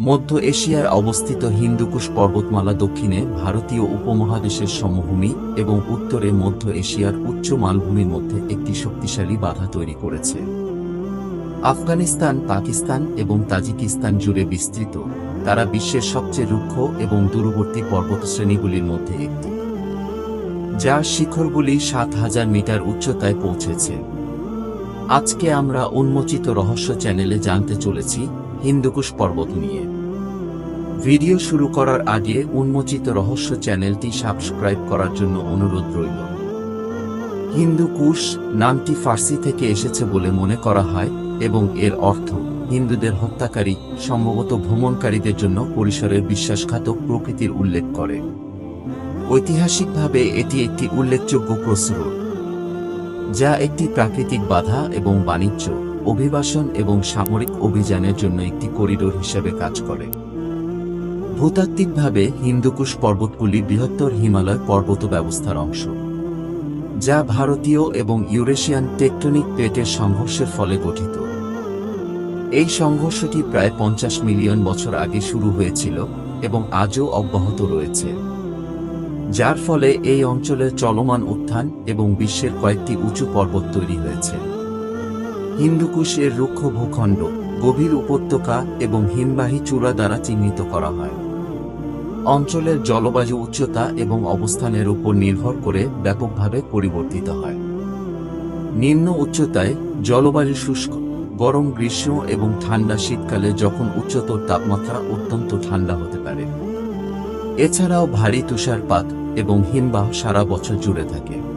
মধ্য এশিয়ায় অবস্থিত হিন্দুকুশ পর্বতমালা দক্ষিণে ভারতীয় উপমহাদেশের সমভূমি এবং উত্তরে মধ্য এশিয়ার উচ্চ মালভূমির মধ্যে একটি শক্তিশালী বাধা তৈরি করেছে। আফগানিস্তান, পাকিস্তান এবং তাজিকিস্তান জুড়ে বিস্তৃত। তারা বিশ্বের সবচেয়ে রুক্ষ এবং দূরবর্তী পর্বতশ্রেণীগুলির মধ্যে একটি। যার শিখরগুলি সাত হাজার মিটার উচ্চতায় পৌঁছেছে। আজকে আমরা উন্মোচিত রহস্য চ্যানেলে জানতে চলেছি হিন্দুকুশ পর্বত নিয়ে। ভিডিও শুরু করার আগে উন্মোচিত রহস্য চ্যানেলটি সাবস্ক্রাইব করার জন্য অনুরোধ রইল। হিন্দুকুশ নামটি ফার্সি থেকে এসেছে বলে মনে করা হয় এবং এর অর্থ হিন্দুদের হত্যাকারী সম্ভবত ভ্রমণকারীদের জন্য পরিসরের বিশ্বাসঘাতক প্রকৃতির উল্লেখ করে। ঐতিহাসিকভাবে এটি একটি উল্লেখযোগ্য প্রস্রোত, যা একটি প্রাকৃতিক বাধা এবং বাণিজ্য। অভিবাসন এবং সামরিক অভিযানের জন্য একটি করিডোর হিসেবে কাজ করে। ভূতাত্ত্বিকভাবে হিন্দুকুশ পর্বতগুলি বৃহত্তর হিমালয় পর্বত ব্যবস্থার অংশ, যা ভারতীয় এবং ইউরেশিয়ান টেকটনিক প্লেটের সংঘর্ষের ফলে গঠিত। এই সংঘর্ষটি প্রায় পঞ্চাশ মিলিয়ন বছর আগে শুরু হয়েছিল এবং আজও অব্যাহত রয়েছে, যার ফলে এই অঞ্চলের চলমান উত্থান এবং বিশ্বের কয়েকটি উঁচু পর্বত তৈরি হয়েছে। হিন্দুকুশ এর রুক্ষ ভূখণ্ড, গভীর উপত্যকা এবং হিমবাহী চূড়া দ্বারা চিহ্নিত করা হয়। অঞ্চলের জলবায়ু উচ্চতা এবং অবস্থানের উপর নির্ভর করে ব্যাপকভাবে পরিবর্তিত হয়। নিম্ন উচ্চতায় জলবায়ু শুষ্ক, গরম গ্রীষ্ম এবং ঠান্ডা শীতকালে যখন উচ্চতর তাপমাত্রা অত্যন্ত ঠান্ডা হতে পারে। এছাড়াও ভারী তুষারপাত এবং হিমবাহ সারা বছর জুড়ে থাকে।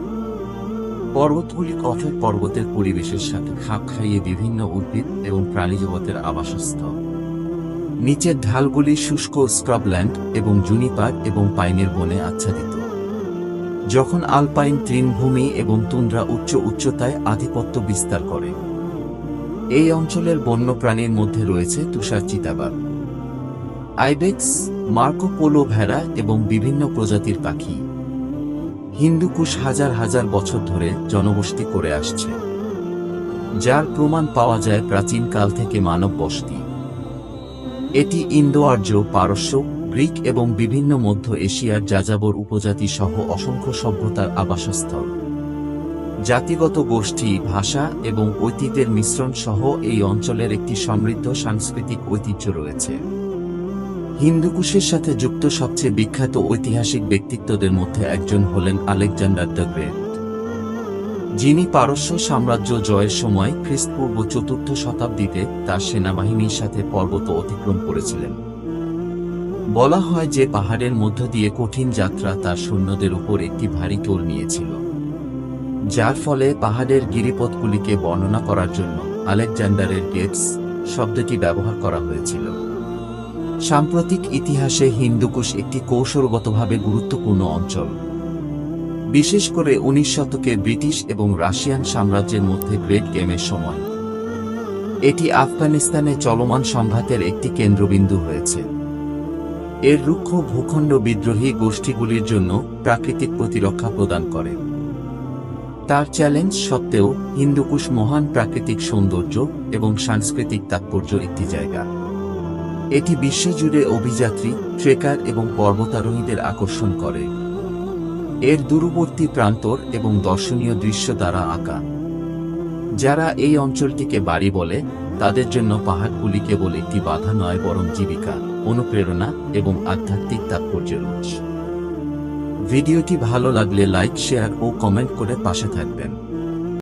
পর্বতগুলি কঠোর পর্বতের পরিবেশের সাথে খাপ খাইয়ে বিভিন্ন উদ্ভিদ এবং প্রাণীজগতের আবাসস্থল। নিচের ঢালগুলি শুষ্ক স্ক্রাবল্যান্ড এবং জুনিপার এবং পাইনের বনে আচ্ছাদিত। যখন আলপাইন তৃণভূমি এবং তুন্দ্রা উচ্চ উচ্চতায় আধিপত্য বিস্তার করে। এই অঞ্চলের বন্যপ্রাণীর মধ্যে রয়েছে তুষার চিতাবাঘ। আইবেক্স, মার্কো পোলো ভেড়া এবং বিভিন্ন প্রজাতির পাখি। হিন্দুকুশ হাজার হাজার বছর ধরে জনবসতি করে আসছে। যার প্রমাণ পাওয়া যায় প্রাচীনকাল থেকে মানব বসতি। এটি ইন্দো আর্য পারস্য, গ্রিক এবং বিভিন্ন মধ্য এশিয়ার যাযাবর উপজাতি সহ অসংখ্য সভ্যতার আবাসস্থল। জাতিগত গোষ্ঠী, ভাষা এবং ঐতিহ্যের মিশ্রণ সহ এই অঞ্চলের একটি সমৃদ্ধ সাংস্কৃতিক ঐতিহ্য রয়েছে। হিন্দুকুশের সাথে যুক্ত সবচেয়ে বিখ্যাত ঐতিহাসিক ব্যক্তিত্বদের মধ্যে একজন হলেন আলেকজান্ডার দ্য গ্রেট। যিনি পারস্য সাম্রাজ্য জয়ের সময় খ্রিস্টপূর্ব চতুর্থ শতাব্দীতে তার সেনাবাহিনীর সাথে পর্বত অতিক্রম করেছিলেন। বলা হয় যে পাহাড়ের মধ্য দিয়ে কঠিন যাত্রা তার সৈন্যদের উপর একটি ভারী টোল নিয়েছিল। যার ফলে পাহাড়ের গিরিপথগুলিকে বর্ণনা করার জন্য আলেকজান্ডারের গেটস শব্দটি ব্যবহার করা হয়েছিল। সাম্প্রতিক ইতিহাসে হিন্দুকুশ একটি কৌশলগতভাবে গুরুত্বপূর্ণ অঞ্চল। বিশেষ করে উনিশ শতকে ব্রিটিশ এবং রাশিয়ান সাম্রাজ্যের মধ্যে গ্রেট গেমের সময়। এটি আফগানিস্তানে চলমান সংঘাতের একটি কেন্দ্রবিন্দু হয়েছে। এর রুক্ষ ভূখণ্ড বিদ্রোহী গোষ্ঠীগুলির জন্য প্রাকৃতিক প্রতিরক্ষা প্রদান করে। তার চ্যালেঞ্জ সত্ত্বেও হিন্দুকুশ মহান প্রাকৃতিক সৌন্দর্য এবং সাংস্কৃতিক তাৎপর্য একটি জায়গা। এটি বিশ্বজুড়ে অভিযাত্রী, ট্রেকার এবং পর্বতারোহীদের আকর্ষণ করে। এর দূরবর্তী প্রান্তর এবং দর্শনীয় দৃশ্য দ্বারা আঁকা। যারা এই অঞ্চলটিকে বাড়ি বলে, তাদের জন্য পাহাড়গুলি কেবল একটি বাধা নয়, বরং জীবিকা, অনুপ্রেরণা এবং আধ্যাত্মিক তাৎপর্যের উৎস ভিডিওটি ভালো লাগলে লাইক, শেয়ার ও কমেন্ট করে পাশে থাকবেন।